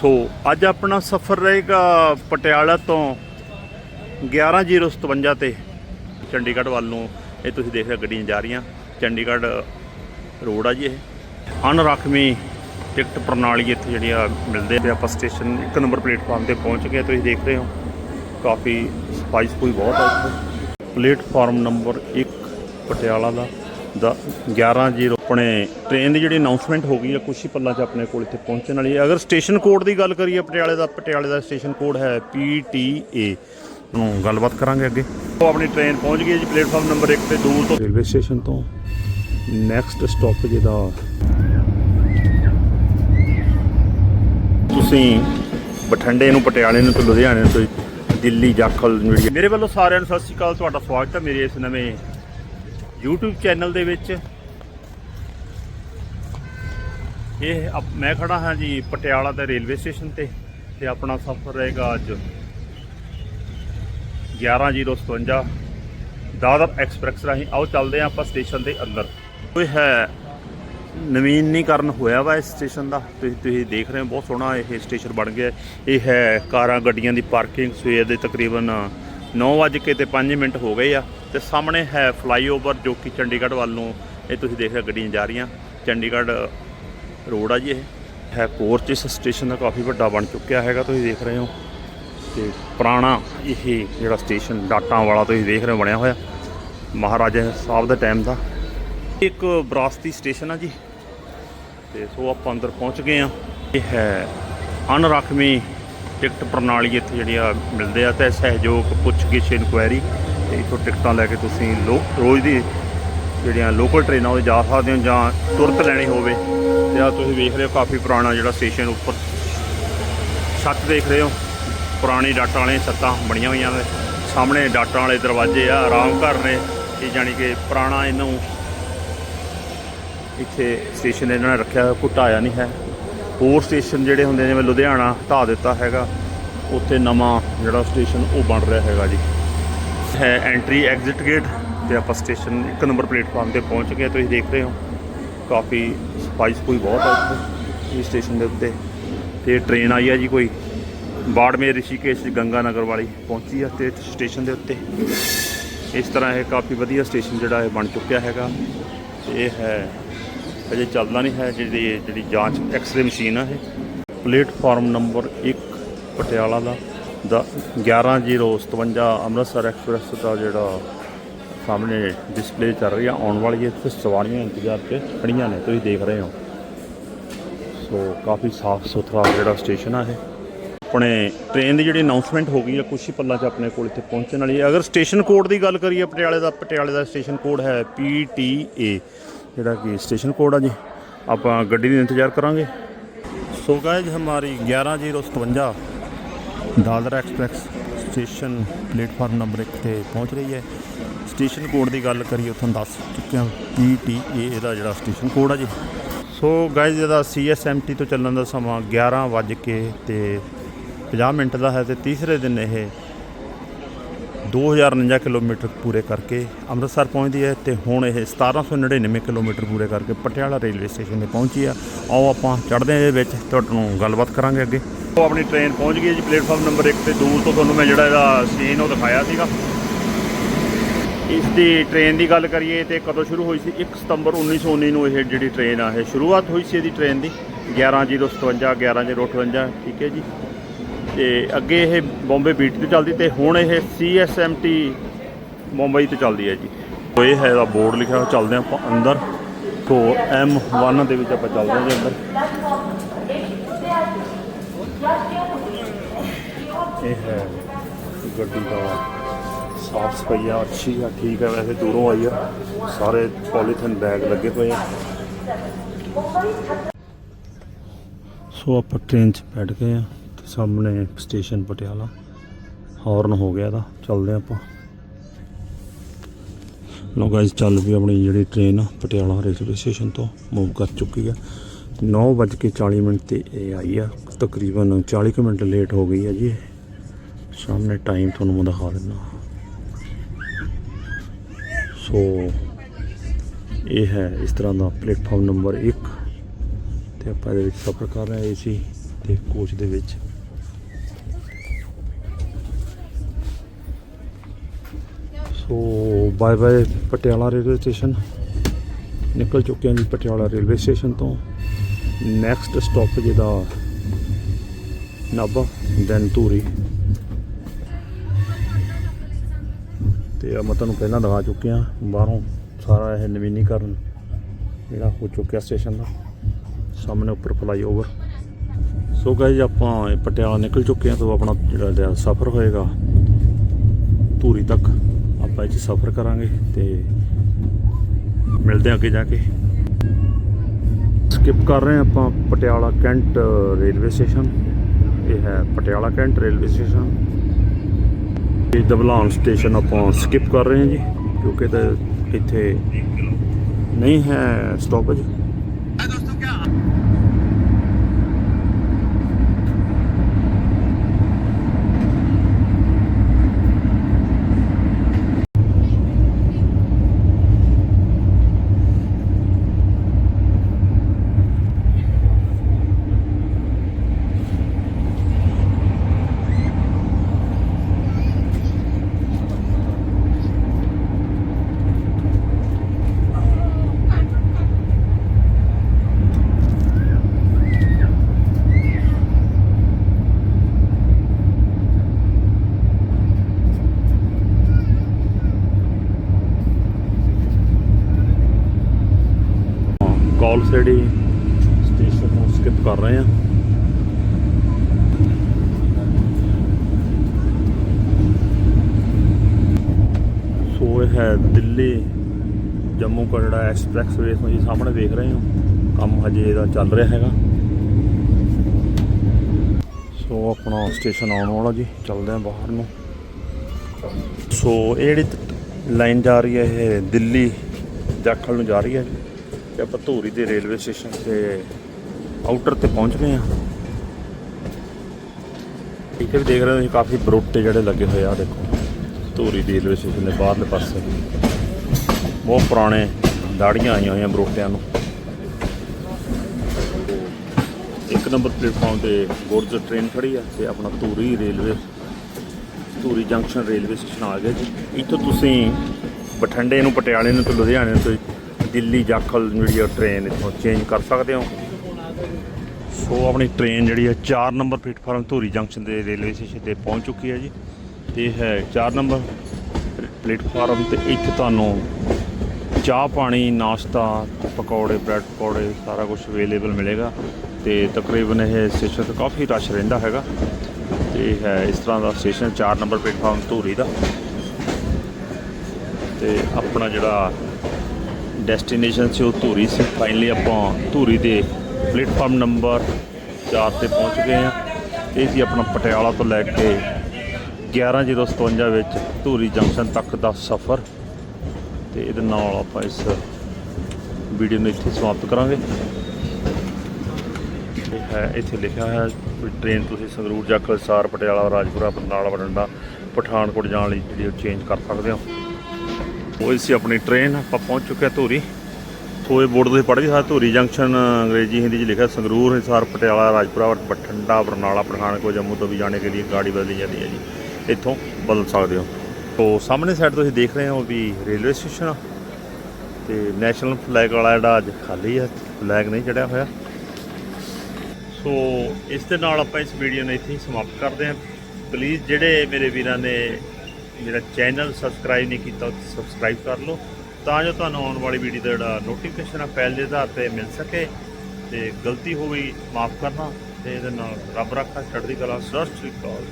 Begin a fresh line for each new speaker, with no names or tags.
ਸੋ ਅੱਜ ਆਪਣਾ ਸਫ਼ਰ ਰਹੇਗਾ ਪਟਿਆਲਾ ਤੋਂ 11057 ਤੇ ਚੰਡੀਗੜ੍ਹ ਵੱਲ ਨੂੰ। ਇਹ ਤੁਸੀਂ ਦੇਖ ਰਹੇ ਹੋ ਗੱਡੀਆਂ ਜਾ ਰਹੀਆਂ। ਚੰਡੀਗੜ੍ਹ ਰੋਡ ਆ ਜੀ ਇਹ। ਅਨਰਖਮੀ ਟਿਕਟ ਪ੍ਰਣਾਲੀ ਇੱਥੇ ਜਿਹੜੀ ਆ ਮਿਲਦੇ ਤੇ ਆਪਾਂ ਸਟੇਸ਼ਨ ਇੱਕ ਨੰਬਰ ਪਲੇਟਫਾਰਮ ਤੇ ਪਹੁੰਚ ਗਏ। ਤੁਸੀਂ ਦੇਖ ਰਹੇ ਹੋ, ਕਾਫੀ ਸਫ਼ਾਈ ਸਫੂਈ ਬਹੁਤ ਆ ਇੱਥੇ। ਪਲੇਟਫਾਰਮ ਨੰਬਰ 1 ਪਟਿਆਲਾ ਦਾ। ਦਾ 11:0 ਆਪਣੇ ਟ੍ਰੇਨ ਦੀ ਜਿਹੜੀ ਅਨਾਉਂਸਮੈਂਟ ਹੋ ਗਈ ਹੈ ਕੁਛ ਹੀ ਪੱਲਾਂ 'ਚ ਆਪਣੇ ਕੋਲ ਇੱਥੇ ਪਹੁੰਚਣ ਵਾਲੀ ਹੈ। ਅਗਰ ਸਟੇਸ਼ਨ ਕੋਡ ਦੀ ਗੱਲ ਕਰੀਏ, ਪਟਿਆਲੇ ਦਾ ਪਟਿਆਲੇ ਦਾ ਸਟੇਸ਼ਨ ਕੋਡ ਹੈ PTA ਨੂੰ ਗੱਲਬਾਤ ਕਰਾਂਗੇ ਅੱਗੇ। ਉਹ ਆਪਣੀ ਟ੍ਰੇਨ ਪਹੁੰਚ ਗਈ ਹੈ ਜੀ ਪਲੇਟਫਾਰਮ ਨੰਬਰ 1 ਤੇ ਦੂਰ ਤੋਂ। ਰੇਲਵੇ ਸਟੇਸ਼ਨ ਤੋਂ ਨੈਕਸਟ ਸਟਾਪ ਜਿਹਦਾ ਤੁਸੀਂ ਬਠਿੰਡੇ ਨੂੰ, ਪਟਿਆਲੇ ਨੂੰ ਤੇ ਲੁਧਿਆਣੇ ਨੂੰ ਤੇ ਦਿੱਲੀ, ਜਾਖਲ ਜਿਹੜੀ ਮੇਰੇ ਵੱਲੋਂ ਸਾਰਿਆਂ ਨੂੰ ਸਤਿ ਸ਼੍ਰੀ ਅਕਾਲ, ਤੁਹਾਡਾ ਸਵਾਗਤ ਹੈ। ਮੇਰੇ ਇਸ ਨਵੇਂ YouTube ਚੈਨਲ ਦੇ ਵਿੱਚ। ਇਹ ਅਪ- ਮੈਂ ਖੜਾ ਹਾਂ ਜੀ ਪਟਿਆਲਾ ਦੇ ਰੇਲਵੇ ਸਟੇਸ਼ਨ ਤੇ ਤੇ ਆਪਣਾ ਸਫ਼ਰ ਰਹੇਗਾ ਅੱਜ 11057 ਦਾਦਰ ਐਕਸਪ੍ਰੈਸ ਰਾਹੀਂ। ਆਓ ਚੱਲਦੇ ਹਾਂ ਆਪਾਂ ਸਟੇਸ਼ਨ ਦੇ ਅੰਦਰ। ਕੋਈ ਹੈ, ਨਵੀਨੀਕਰਨ ਹੋਇਆ ਵਾ ਇਸ ਸਟੇਸ਼ਨ ਦਾ? ਤੁਸੀਂ ਤੁਸੀਂ ਦੇਖ ਰਹੇ ਹੋ, ਬਹੁਤ ਸੋਹਣਾ ਇਹ ਸਟੇਸ਼ਨ ਬਣ ਗਿਆ। ਇਹ ਹੈ ਕਾਰਾਂ, ਗੱਡੀਆਂ ਦੀ ਪਾਰਕਿੰਗ ਸਵੇਰ ਦੇ ਤਕਰੀਬਨ 9:00 ਤੇ 5 ਮਿੰਟ ਹੋ ਗਏ ਆ। ਤੇ ਸਾਹਮਣੇ ਹੈ ਫਲਾਈਓਵਰ ਜੋ ਕਿ ਚੰਡੀਗੜ੍ਹ ਵੱਲ ਨੂੰ ਇਹ ਤੁਸੀਂ ਦੇਖ ਰਹੇ ਗੱਡੀਆਂ ਜਾ ਰਹੀਆਂ। ਚੰਡੀਗੜ੍ਹ ਰੋਡ ਆ ਜੀ ਇਹ। ਹੈ ਕੋਰਚ ਇਸ ਸਟੇਸ਼ਨ ਦਾ ਕਾਫੀ ਵੱਡਾ ਬਣ ਚੁੱਕਿਆ ਹੈਗਾ ਤੁਸੀਂ ਦੇਖ ਰਹੇ ਹੋ। ਤੇ ਪੁਰਾਣਾ ਇਹ ਜਿਹੜਾ ਸਟੇਸ਼ਨ ਡਾਟਾਂ ਵਾਲਾ ਤੁਸੀਂ ਦੇਖ ਰਹੇ ਹੋ ਬਣਿਆ ਹੋਇਆ। ਮਹਾਰਾਜਾ ਸਾਹਿਬ ਦੇ ਟਾਈਮ ਦਾ। ਇੱਕ ਵਿਰਾਸਤੀ ਸਟੇਸ਼ਨ ਆ ਜੀ। ਤੇ ਸੋ ਆਪਾਂ ਅੰਦਰ ਪਹੁੰਚ ਗਏ ਆ ਇਹ ਹੈ ਅਨਰਖਮੀ ਟਿਕਟ ਪ੍ਰਣਾਲੀ ਇੱਥੇ ਜਿਹੜੀ ਆ ਮਿਲਦੇ ਆ ਤੇ ਸਹਿਯੋਗ ਪੁੱਛਗਿੱਛ ਇਨਕੁਆਇਰੀ ਤੇ ਇਥੋਂ ਟਿਕਟਾਂ ਲੈ ਕੇ ਤੁਸੀਂ ਲੋ ਰੋਜ਼ ਦੀ ਜਿਹੜੀਆਂ ਲੋਕਲ ਟ੍ਰੇਨਾਂ ਉਹ ਜਾ ਸਕਦੇ ਹੋ ਜਾਂ ਤੁਰਤ ਲੈਣੀ ਹੋਵੇ। ਤੇ ਆ ਤੁਸੀਂ ਵੇਖ ਰਹੇ ਹੋ ਕਾਫੀ ਪੁਰਾਣਾ ਜਿਹੜਾ ਸਟੇਸ਼ਨ ਉੱਪਰ ਛੱਤ ਦੇਖ ਰਹੇ ਹੋ। ਪੁਰਾਣੀ ਡਾਟਾਂ ਵਾਲੀਆਂ ਛੱਤਾਂ ਬਣੀਆਂ ਹੋਈਆਂ ਨੇ। ਸਾਹਮਣੇ ਡਾਟਾਂ ਵਾਲੇ ਦਰਵਾਜ਼ੇ ਆ, ਆਰਾਮ ਘਰ ਨੇ। ਇਹ ਜਾਣੀ ਕਿ ਪੁਰਾਣਾ ਇਹਨੂੰ ਇੱਥੇ ਸਟੇਸ਼ਨ ਇਹਨਾਂ ਨੇ ਰੱਖਿਆ ਹੋਇਆ ਕੋਈ ਢਾਇਆ ਨਹੀਂ ਹੈ। ਹੋਰ ਸਟੇਸ਼ਨ ਜਿਹੜੇ ਹੁੰਦੇ ਜਿਵੇਂ ਲੁਧਿਆਣਾ ਢਾ ਦਿੱਤਾ ਹੈਗਾ। ਉੱਥੇ ਨਵਾਂ ਜਿਹੜਾ ਸਟੇਸ਼ਨ ਉਹ ਬਣ ਰਿਹਾ ਹੈਗਾ ਜੀ। ਹੈ ਐਂਟਰੀ ਐਗਜ਼ਿਟ ਗੇਟ ਤੇ ਆਪਾਂ ਸਟੇਸ਼ਨ ਇੱਕ ਨੰਬਰ ਪਲੇਟਫਾਰਮ ਤੇ ਪਹੁੰਚ ਗਏ ਤੁਸੀਂ ਦੇਖ ਰਹੇ ਹੋ। ਕਾਫੀ ਸਫ਼ਾਈ ਸਫੂਈ ਬਹੁਤ ਹੈ ਇੱਥੇ ਇਸ ਸਟੇਸ਼ਨ ਦੇ ਉੱਤੇ। ਤੇ ਟ੍ਰੇਨ ਆਈ ਹੈ ਜੀ ਕੋਈ, ਬਾੜਮੇਰ ਰਿਸ਼ੀਕੇਸ਼ ਗੰਗਾ ਨਗਰ ਵਾਲੀ ਪਹੁੰਚੀ ਆ ਤੇ ਸਟੇਸ਼ਨ ਦੇ ਉੱਤੇ। ਇਸ ਤਰ੍ਹਾਂ ਇਹ ਕਾਫੀ ਵਧੀਆ ਸਟੇਸ਼ਨ ਜਿਹੜਾ ਇਹ ਬਣ ਚੁੱਕਿਆ ਹੈਗਾ। ਤੇ ਇਹ ਹੈ, ਅਜੇ ਚੱਲਦਾ ਨਹੀਂ ਹੈ, ਜਿਹੜੀ ਜਿਹੜੀ ਜਾਂਚ ਐਕਸ-ਰੇ ਮਸ਼ੀਨ ਆ ਇਹ। ਪਲੇਟਫਾਰਮ ਨੰਬਰ 1 ਪਟਿਆਲਾ ਦਾ। ਦਾ 11057 ਅੰਮ੍ਰਿਤਸਰ ਐਕਸਪ੍ਰੈਸ ਦਾ ਜਿਹੜਾ ਸਾਹਮਣੇ ਡਿਸਪਲੇ ਚੱਲ ਰਹੀ ਆ, ਆਉਣ ਵਾਲੀ ਇੱਥੇ ਸਵਾਰੀਆਂ ਇੰਤਜ਼ਾਰ 'ਚ ਖੜੀਆਂ ਨੇ, ਤੁਸੀਂ ਦੇਖ ਰਹੇ ਹੋ। ਸੋ ਕਾਫੀ ਸਾਫ਼ ਸੁਥਰਾ ਜਿਹੜਾ ਸਟੇਸ਼ਨ ਆ ਇਹ। ਆਪਣੇ ਟ੍ਰੇਨ ਦੀ ਜਿਹੜੀ ਅਨਾਉਂਸਮੈਂਟ ਹੋ ਗਈ ਆ, ਕੁਛ ਹੀ ਪੱਲਾ 'ਚ ਆਪਣੇ ਕੋਲ ਇੱਥੇ ਪਹੁੰਚਣ ਵਾਲੀ ਹੈ ਅਗਰ ਸਟੇਸ਼ਨ ਕੋਡ ਦੀ ਗੱਲ ਕਰੀਏ, ਪਟਿਆਲੇ ਦਾ ਪਟਿਆਲੇ ਦਾ ਸਟੇਸ਼ਨ ਕੋਡ ਹੈ PTA ਜਿਹੜਾ ਕਿ ਸਟੇਸ਼ਨ ਕੋਡ ਆ ਜੀ। ਆਪਾਂ ਗੱਡੀ ਦਾ ਇੰਤਜ਼ਾਰ ਕਰਾਂਗੇ। ਸੋ ਗਾਇਜ਼ ਹਮਾਰੀ 11057 Dadar express station platform number 1 ਤੇ ਪਹੁੰਚ ਰਹੀ ਹੈ। ਸਟੇਸ਼ਨ ਕੋਡ ਦੀ ਗੱਲ ਕਰੀਏ ਉੱਥੋਂ ਦੱਸ ਚੁੱਕੇ ਹਾਂ PTA ਇਹਦਾ ਜਿਹੜਾ ਸਟੇਸ਼ਨ ਕੋਡ ਆ ਜੀ। ਸੋ ਗਾਇਜ਼ ਇਹਦਾ CSMT ਤੋਂ ਚੱਲਣ ਦਾ ਸਮਾਂ 11 ਵੱਜ ਕੇ ਤੇ 50 ਮਿੰਟ ਦਾ ਹੈ ਤੇ ਤੀਸਰੇ ਦਿਨ ਇਹ 2049 ਕਿਲੋਮੀਟਰ ਪੂਰੇ ਕਰਕੇ ਅੰਮ੍ਰਿਤਸਰ ਪਹੁੰਚਦੀ ਹੈ ਤੇ ਹੁਣ ਇਹ 1799 ਕਿਲੋਮੀਟਰ ਪੂਰੇ ਕਰਕੇ ਪਟਿਆਲਾ ਰੇਲਵੇ ਸਟੇਸ਼ਨ ਤੇ ਪਹੁੰਚੀ ਆ। ਆਓ ਆਪਾਂ ਚੜ੍ਹਦੇ ਹਾਂ ਇਹਦੇ ਵਿੱਚ ਤੁਹਾਨੂੰ ਗੱਲਬਾਤ ਕਰਾਂਗੇ ਅੱਗੇ। ਉਹ ਆਪਣੀ ਟ੍ਰੇਨ ਪਹੁੰਚ ਗਈ ਹੈ ਜੀ ਪਲੇਟਫਾਰਮ ਨੰਬਰ 1 ਤੇ ਦੂਰ ਤੋਂ ਤੁਹਾਨੂੰ ਮੈਂ ਜਿਹੜਾ ਇਹਦਾ ਸੀਨ ਉਹ ਦਿਖਾਇਆ ਸੀਗਾ। ਇਸ ਦੀ ਟ੍ਰੇਨ ਦੀ ਗੱਲ ਕਰੀਏ ਤੇ ਕਦੋਂ ਸ਼ੁਰੂ ਹੋਈ ਸੀ? 1 ਸਤੰਬਰ 1919 ਨੂੰ ਇਹ ਜਿਹੜੀ ਟ੍ਰੇਨ ਆ, ਇਹ ਸ਼ੁਰੂਆਤ ਹੋਈ ਸੀ ਇਹਦੀ ਟ੍ਰੇਨ ਦੀ। 11057 11058 ਠੀਕ ਹੈ ਜੀ। ਤੇ ਅੱਗੇ ਇਹ ਬੰਬੇ ਬੀਟ ਤੇ ਚੱਲਦੀ ਤੇ ਹੁਣ ਇਹ CSMT ਮੁੰਬਈ ਤੇ ਚੱਲਦੀ ਹੈ ਜੀ। ਉਹ ਇਹ ਹੈ ਦਾ ਬੋਰਡ ਲਿਖਿਆ ਚੱਲਦੇ ਹਾਂ ਆਪਾਂ ਅੰਦਰ। ਤੋਂ M1 ਦੇ ਵਿੱਚ ਆਪਾਂ ਚੱਲਦੇ ਹਾਂ ਜੀ ਅੰਦਰ। ਇਹ ਹੈ ਗੱਡੀ ਦਾ ਸਾਫ਼ ਸਫ਼ਾਈ ਆ, ਅੱਛੀ ਆ, ਠੀਕ ਆ, ਵੈਸੇ ਦੂਰੋਂ ਆਈ ਆ। ਸਾਰੇ ਪੋਲੀਥਨ ਬੈਗ ਲੱਗੇ ਹੋਏ ਆ। ਸੋ ਆਪਾਂ ਟ੍ਰੇਨ 'ਚ ਬੈਠ ਗਏ ਆ ਤੇ ਸਾਹਮਣੇ ਸਟੇਸ਼ਨ ਪਟਿਆਲਾ। ਹੌਰਨ ਹੋ ਗਿਆ ਇਹਦਾ, ਚੱਲਦੇ ਆ ਆਪਾਂ। ਲੋ ਗਾਇਸ ਚੱਲ ਵੀ ਆਪਣੀ ਜਿਹੜੀ ਟ੍ਰੇਨ ਆ, ਪਟਿਆਲਾ ਰੇਲਵੇ ਸਟੇਸ਼ਨ ਤੋਂ ਮੂਵ ਕਰ ਚੁੱਕੀ ਆ। 9:40 ਮਿੰਟ ਤੇ ਇਹ ਆਈ ਆ, ਤਕਰੀਬਨ 40 ਕੁ ਮਿੰਟ ਲੇਟ ਹੋ ਗਈ ਆ ਜੀ ਇਹ। ਸਾਹਮਣੇ ਟਾਈਮ ਤੁਹਾਨੂੰ ਮੈਂ ਦਿਖਾ ਦਿੰਦਾ। ਸੋ ਇਹ ਹੈ ਇਸ ਤਰ੍ਹਾਂ ਦਾ ਪਲੇਟਫਾਰਮ ਨੰਬਰ 1 ਤੇ ਆਪਾਂ ਇਹਦੇ ਵਿੱਚ ਸਫ਼ਰ ਕਰ ਰਹੇ ਸੀ ਤੇ ਕੋਚ ਦੇ ਵਿੱਚ। So bye bye Patiala railway station ਨਿਕਲ ਚੁੱਕੇ ਹਾਂ ਜੀ ਪਟਿਆਲਾ ਰੇਲਵੇ ਸਟੇਸ਼ਨ ਤੋਂ। ਨੈਕਸਟ ਸਟਾਪ ਜਿਹਦਾ ਨਾਭਾ ਦੈਨ ਧੂਰੀ ਤੇ ਆ ਮੈਂ ਤੁਹਾਨੂੰ ਪਹਿਲਾਂ ਦਿਖਾ ਚੁੱਕਿਆ ਬਾਹਰੋਂ ਸਾਰਾ ਇਹ ਨਵੀਨੀਕਰਨ ਜਿਹੜਾ ਹੋ ਚੁੱਕਿਆ ਸਟੇਸ਼ਨ ਦਾ, ਸਾਹਮਣੇ ਉੱਪਰ ਫਲਾਈਓਵਰ ਸੋ ਗਾਇਜ਼ ਆਪਾਂ ਪਟਿਆਲਾ ਨਿਕਲ ਚੁੱਕੇ ਹਾਂ ਤੋਂ ਆਪਣਾ ਜਿਹੜਾ ਸਫ਼ਰ ਹੋਏਗਾ, ਧੂਰੀ ਤੱਕ ਆਪਾਂ ਇਹ 'ਚ ਸਫ਼ਰ ਕਰਾਂਗੇ ਤੇ ਮਿਲਦੇ ਹਾਂ ਅੱਗੇ ਜਾ ਕੇ। ਸਕਿਪ ਕਰ ਰਹੇ ਆਪਾਂ ਪਟਿਆਲਾ ਕੈਂਟ ਰੇਲਵੇ ਸਟੇਸ਼ਨ। ਇਹ ਹੈ Patiala cantt railway station. Dablan station ਆਪਾਂ ਸਕਿਪ ਕਰ ਰਹੇ ਹਾਂ ਜੀ ਕਿਉਂਕਿ ਤਾਂ ਇੱਥੇ ਨਹੀਂ ਹੈ ਸਟਾਪੇਜ ਕਾਲ ਜਿਹੜੀ ਸਟੇਸ਼ਨ ਨੂੰ ਸਕਿਪ ਕਰ ਰਹੇ ਹਾਂ ਸੋ ਇਹ ਹੈ ਦਿੱਲੀ, ਜੰਮੂ ਕਟੜਾ ਐਕਸਪ੍ਰੈਸਵੇ ਤੁਸੀਂ ਸਾਹਮਣੇ ਦੇਖ ਰਹੇ ਹੋ। ਕੰਮ ਹਜੇ ਇਹਦਾ ਚੱਲ ਰਿਹਾ ਹੈਗਾ। ਸੋ ਆਪਣਾ ਸਟੇਸ਼ਨ ਆਉਣ ਵਾਲਾ ਜੀ, ਚੱਲਦੇ ਹਾਂ ਬਾਹਰ ਨੂੰ। ਸੋ ਇਹ ਜਿਹੜੀ ਲਾਈਨ ਜਾ ਰਹੀ ਹੈ, ਇਹ ਦਿੱਲੀ ਜਾਖਲ ਨੂੰ ਜਾ ਰਹੀ ਹੈ। ਜੀ ਤੇ ਆਪਾਂ ਧੂਰੀ ਦੇ ਰੇਲਵੇ ਸਟੇਸ਼ਨ ਤੇ ਆਊਟਰ ਤੇ ਪਹੁੰਚ ਗਏ ਆ ਇੱਥੇ ਵੀ ਦੇਖ ਰਹੇ ਹੋ ਕਾਫੀ ਬਰੋਟੇ ਜਿਹੜੇ ਲੱਗੇ ਹੋਏ ਆ ਦੇਖੋ। ਧੂਰੀ ਦੀ ਰੇਲਵੇ ਸਟੇਸ਼ਨ ਦੇ ਬਾਹਰਲੇ ਪਾਸੇ। ਬਹੁਤ ਪੁਰਾਣੇ ਦਾੜੀਆਂ ਆਈਆਂ ਹੋਈਆਂ ਬਰੋਟਿਆਂ ਨੂੰ। ਇੱਕ ਨੰਬਰ ਪਲੇਟਫਾਰਮ ਤੇ ਗੁਰਜ ਟ੍ਰੇਨ ਖੜੀ ਆ ਤੇ ਆਪਣਾ Dhuri railway, Dhuri junction railway station ਆ ਗਿਆ ਜੀ। ਇੱਥੋਂ ਤੁਸੀਂ ਬਠਿੰਡੇ ਨੂੰ, ਪਟਿਆਲੇ ਨੂੰ ਤੇ ਲੁਧਿਆਣੇ ਨੂੰ ਦਿੱਲੀ ਜਾਖਲ ਜਿਹੜੀ ਆ ਟ੍ਰੇਨ ਇੱਥੋਂ ਚੇਂਜ ਕਰ ਸਕਦੇ ਹੋ। ਸੋ ਆਪਣੀ ਟ੍ਰੇਨ ਜਿਹੜੀ ਹੈ 4 ਨੰਬਰ ਪਲੇਟਫਾਰਮ ਧੂਰੀ ਜੰਕਸ਼ਨ ਦੇ ਰੇਲਵੇ ਸਟੇਸ਼ਨ ਤੇ ਪਹੁੰਚ ਚੁੱਕੀ ਹੈ ਜੀ। ਤੇ ਹੈ 4 ਨੰਬਰ ਪਲੇਟਫਾਰਮ ਤੇ ਇੱਥੇ ਤੁਹਾਨੂੰ ਚਾਹ ਪਾਣੀ, ਨਾਸ਼ਤਾ, ਪਕੌੜੇ ਬ੍ਰੈਡ ਪਕੌੜੇ ਸਾਰਾ ਕੁਝ ਅਵੇਲੇਬਲ ਮਿਲੇਗਾ। ਤੇ ਤਕਰੀਬਨ ਇਹ ਸਟੇਸ਼ਨ ਤੇ ਕਾਫੀ ਰਸ਼ ਰਹਿੰਦਾ ਹੈਗਾ। ਤੇ ਇਹ ਹੈ ਇਸ ਤਰ੍ਹਾਂ ਦਾ ਸਟੇਸ਼ਨ 4 ਨੰਬਰ ਪਲੇਟਫਾਰਮ ਧੂਰੀ ਦਾ। ਤੇ ਆਪਣਾ ਜਿਹੜਾ ਡੈਸਟੀਨੇਸ਼ਨ ਸੀ, ਉਹ ਧੂਰੀ ਸੀ। ਫਾਈਨਲੀ ਆਪਾਂ ਧੂਰੀ ਦੇ ਪਲੇਟਫਾਰਮ ਨੰਬਰ 4 ਤੇ ਪਹੁੰਚ ਗਏ ਹਾਂ। ਇਹ ਸੀ ਆਪਣਾ ਪਟਿਆਲਾ ਤੋਂ ਲੈ ਕੇ 11:57 ਵਿੱਚ ਧੂਰੀ ਜੰਕਸ਼ਨ ਤੱਕ ਦਾ ਸਫ਼ਰ। ਤੇ ਇਹਦੇ ਨਾਲ ਆਪਾਂ ਇਸ ਵੀਡੀਓ ਨੂੰ ਇੱਥੇ ਸਮਾਪਤ ਕਰਾਂਗੇ। ਇਹ ਹੈ, ਇੱਥੇ ਲਿਖਿਆ ਹੈ ਵੀ ਟ੍ਰੇਨ ਤੁਸੀਂ ਸੰਗਰੂਰ ਜਾਂ ਕਲਸਾਰ, ਪਟਿਆਲਾ, ਰਾਜਪੁਰਾ, ਬਰਨਾਲਾ ਬਠਿੰਡਾ ਪਠਾਨਕੋਟ ਜਾਣ ਲਈ ਜਿਹੜੀ ਉਹ ਚੇਂਜ ਕਰ ਸਕਦੇ ਹੋ। ਉਹ ਸੀ ਆਪਣੀ ਟ੍ਰੇਨ ਆਪਾਂ ਪਹੁੰਚ ਚੁੱਕੇ ਹਾਂ ਧੂਰੀ। ਥੋਏ ਬੋਰਡ ਤੁਸੀਂ ਪੜ੍ਹ ਵੀ ਸਕਦੇ ਧੂਰੀ ਜੰਕਸ਼ਨ ਅੰਗਰੇਜ਼ੀ, ਹਿੰਦੀ 'ਚ ਲਿਖਿਆ, ਸੰਗਰੂਰ, ਹਿਸਾਰ, ਪਟਿਆਲਾ, ਰਾਜਪੁਰਾ, ਬਠਿੰਡਾ, ਬਰਨਾਲਾ, ਪਠਾਨਕੋਟ, ਜੰਮੂ ਤੋਂ ਵੀ ਜਾਣੇ ਕੇ ਲਈ ਗਾੜੀ ਬਦਲੀ ਜਾਂਦੀ ਹੈ ਜੀ। ਇੱਥੋਂ ਬਦਲ ਸਕਦੇ ਹੋ। ਤੋ ਸਾਹਮਣੇ ਸਾਈਡ ਤੁਸੀਂ ਦੇਖ ਰਹੇ ਹੋ ਵੀ ਰੇਲਵੇ ਸਟੇਸ਼ਨ ਆ। ਤੇ ਨੈਸ਼ਨਲ ਫਲੈਗ ਵਾਲਾ ਜਿਹੜਾ ਅੱਜ ਖਾਲੀ ਹੈ ਫਲੈਗ ਨਹੀਂ ਚੜਿਆ ਹੋਇਆ। ਸੋ ਇਸ ਦੇ ਨਾਲ ਆਪਾਂ ਇਸ ਵੀਡੀਓ ਨੂੰ ਇੱਥੇ ਹੀ ਸਮਾਪਤ ਕਰਦੇ ਹਾਂ। ਪਲੀਜ਼ ਜਿਹੜੇ ਮੇਰੇ ਵੀਰਾਂ ਨੇ ਮੇਰਾ ਚੈਨਲ ਸਬਸਕ੍ਰਾਈਬ ਨਹੀਂ ਕੀਤਾ ਉਹ ਸਬਸਕ੍ਰਾਈਬ ਕਰ ਲਓ। ਤਾਂ ਜੋ ਤੁਹਾਨੂੰ ਆਉਣ ਵਾਲੀ ਵੀਡੀਓ ਦਾ ਜਿਹੜਾ ਨੋਟੀਫਿਕੇਸ਼ਨ ਆ ਪਹਿਲ ਦੇ ਆਧਾਰ ਤੇ ਮਿਲ ਸਕੇ। ਤੇ ਗਲਤੀ ਹੋ ਗਈ, ਮਾਫ ਕਰਨਾ। ਤੇ ਇਹਦੇ ਨਾਲ ਰੱਬ ਰੱਖਾ ਛੱਡਦੀ ਕਲਾ, ਸਤਿ ਸ਼੍ਰੀ ਅਕਾਲ।